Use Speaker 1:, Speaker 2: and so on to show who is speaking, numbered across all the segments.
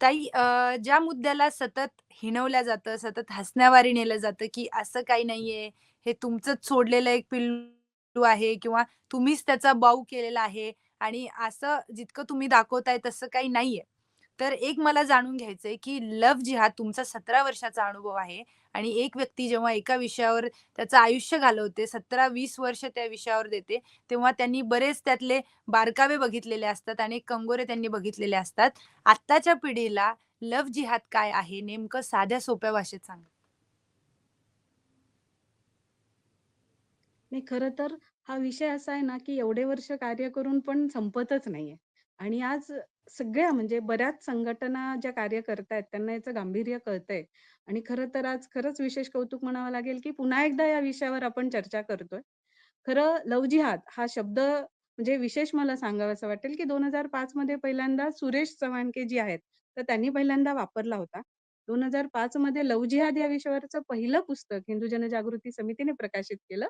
Speaker 1: ताई ज्या मुद्द्याला सतत हिणवलं जातं, सतत हसण्यावारी नेलं जातं, की असं काही नाहीये, हे तुमचंच सोडलेलं एक पिल्लू आहे किंवा तुम्हीच त्याचा बाऊ केलेला आहे आणि असं जितकं तुम्ही दाखवताय तसं काही नाहीये. तर एक मला जाणून घ्यायचंय, की लव्ह जिहाद तुमचा 17 वर्षाचा अनुभव आहे आणि एक व्यक्ती जेव्हा एका विषयावर त्याचं आयुष्य घालवते, सतरा वीस वर्ष त्या विषयावर देते, तेव्हा त्यांनी बरेच त्यातले बारकावे बघितलेले असतात आणि कंगोरे त्यांनी बघितलेले असतात. आत्ताच्या पिढीला लव्ह जिहाद काय आहे? नेमकं साध्या सोप्या भाषेत सांग
Speaker 2: नाही खर तर हा विषय असा आहे ना, की एवढे वर्ष कार्य करून पण संपतच नाहीये. आणि आज सगळ्या म्हणजे बऱ्याच संघटना ज्या कार्य करतायत त्यांना याचं गांभीर्य कळतंय. आणि खरं तर आज खरंच विशेष कौतुक म्हणावं लागेल, की पुन्हा एकदा या विषयावर आपण चर्चा करतोय. खरं लव जिहाद हा शब्द म्हणजे विशेष मला सांगावासा वाटेल, की 2005 मध्ये पहिल्यांदा सुरेश चव्हाणके जी आहेत, तर त्यांनी पहिल्यांदा वापरला होता. 2005 मध्ये लव जिहाद या विषयावरचं पहिलं पुस्तक हिंदू जनजागृती समितीने प्रकाशित केलं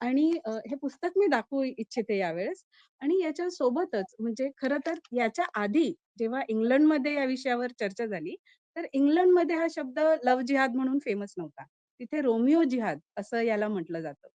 Speaker 2: आणि हे पुस्तक मी दाखवू इच्छिते यावेळेस. आणि याच्या सोबतच म्हणजे खरं तर याच्या आधी जेव्हा इंग्लंडमध्ये या विषयावर चर्चा झाली, तर इंग्लंडमध्ये हा शब्द लव्ह जिहाद म्हणून फेमस नव्हता. तिथे रोमिओ जिहाद असं याला म्हटलं जातं.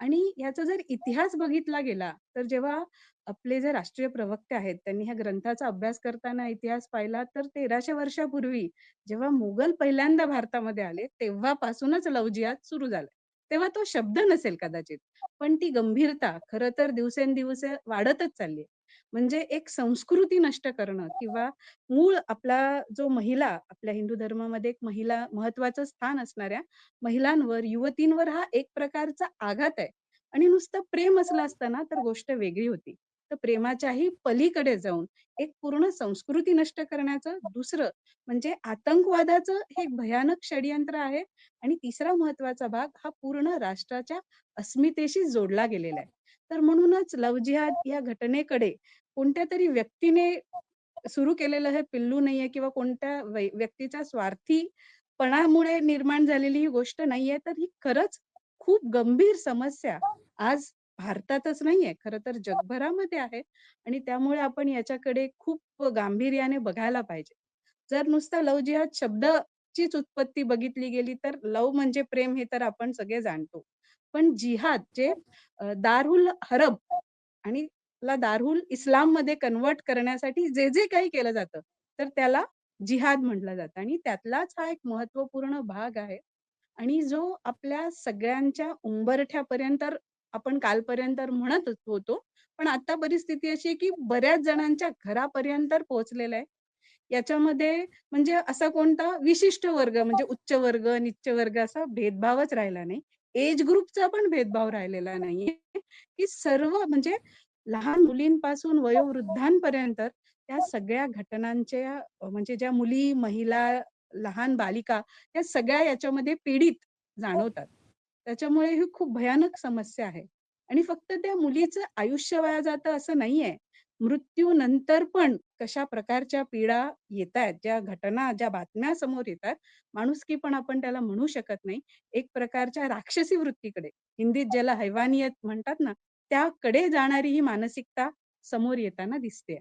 Speaker 2: आणि याचा जर इतिहास बघितला गेला, तर जेव्हा आपले जे राष्ट्रीय प्रवक्ते आहेत, त्यांनी ह्या ग्रंथाचा अभ्यास करताना इतिहास पाहिला, तर तेराशे वर्षापूर्वी जेव्हा मुघल पहिल्यांदा भारतामध्ये आले, तेव्हापासूनच लवजियात जिहाद सुरू झाला. तेव्हा तो शब्द नसेल कदाचित, पण ती गंभीरता खर तर दिवसेंदिवस वाढतच चालली म्हणजे एक संस्कृती नष्ट करणं किंवा मूळ आपला जो महिला आपल्या हिंदू धर्मामध्ये एक महिला महत्वाचं स्थान असणाऱ्या महिलांवर, युवतींवर हा एक प्रकारचा आघात आहे. आणि नुसतं प्रेम असलं असताना तर गोष्ट वेगळी होती. तर प्रेमाच्याही पलीकडे जाऊन एक पूर्ण संस्कृती नष्ट करण्याचं दुसरं म्हणजे आतंकवादाचं हे एक भयानक षडयंत्र आहे आणि तिसरा महत्त्वाचा भाग हा पूर्ण राष्ट्राच्या अस्मितेशी जोडला गेलेला आहे. तर म्हणूनच लव जिहाद या घटनेकडे कोणत्यातरी व्यक्तीने सुरू केलेलं हे पिल्लू नाहीये किंवा कोणत्या व्यक्तीच्या स्वार्थीपणामुळे निर्माण झालेली ही गोष्ट नाहीये. तर ही खरंच खूप गंभीर समस्या आज भारतातच नाहीये, खरं तर जगभरामध्ये आहे आणि त्यामुळे आपण याच्याकडे खूप गांभीर्याने बघायला पाहिजे. जर नुसता लव जिहाद चीच उत्पत्ती बघितली गेली, तर लव्ह म्हणजे प्रेम हे तर आपण सगळे जाणतो. पण जिहाद जे दारुल हरब आणि ला दारुल इस्लाममध्ये कन्व्हर्ट करण्यासाठी जे-जे काही केलं जातं, तर त्याला जिहाद म्हटलं जातं आणि त्यातलाच हा एक महत्त्वपूर्ण भाग आहे. आणि जो आपल्या सगळ्यांच्या उंबरठ्यापर्यंत आपण कालपर्यंत म्हणत होतो, पण आता परिस्थिती अशी आहे, की बऱ्याच जणांच्या घरापर्यंत पोहोचलेला आहे. याच्यामध्ये म्हणजे असा कोणता विशिष्ट वर्ग म्हणजे उच्च वर्ग, निच्च वर्ग असा भेदभावच राहिला नाही. एज ग्रुपचा पण भेदभाव राहिलेला नाहीये, की सर्व म्हणजे लहान मुलींपासून वयोवृद्धांपर्यंत त्या सगळ्या घटनांच्या म्हणजे ज्या मुली, महिला, लहान बालिका या सगळ्या याच्यामध्ये पीडित जाणवतात. त्याच्यामुळे ही खूप भयानक समस्या आहे. आणि फक्त त्या मुलीचं आयुष्य वाया जातं असं नाहीये. मृत्यूनंतर पण कशा प्रकारच्या पीडा येतायत, ज्या घटना, ज्या बातम्या समोर येतात, माणुसकी पण आपण त्याला म्हणू शकत नाही. एक प्रकारच्या राक्षसी वृत्तीकडे, हिंदीत ज्याला हैवानियत म्हणतात ना, त्याकडे जाणारी ही मानसिकता समोर येताना दिसतेय.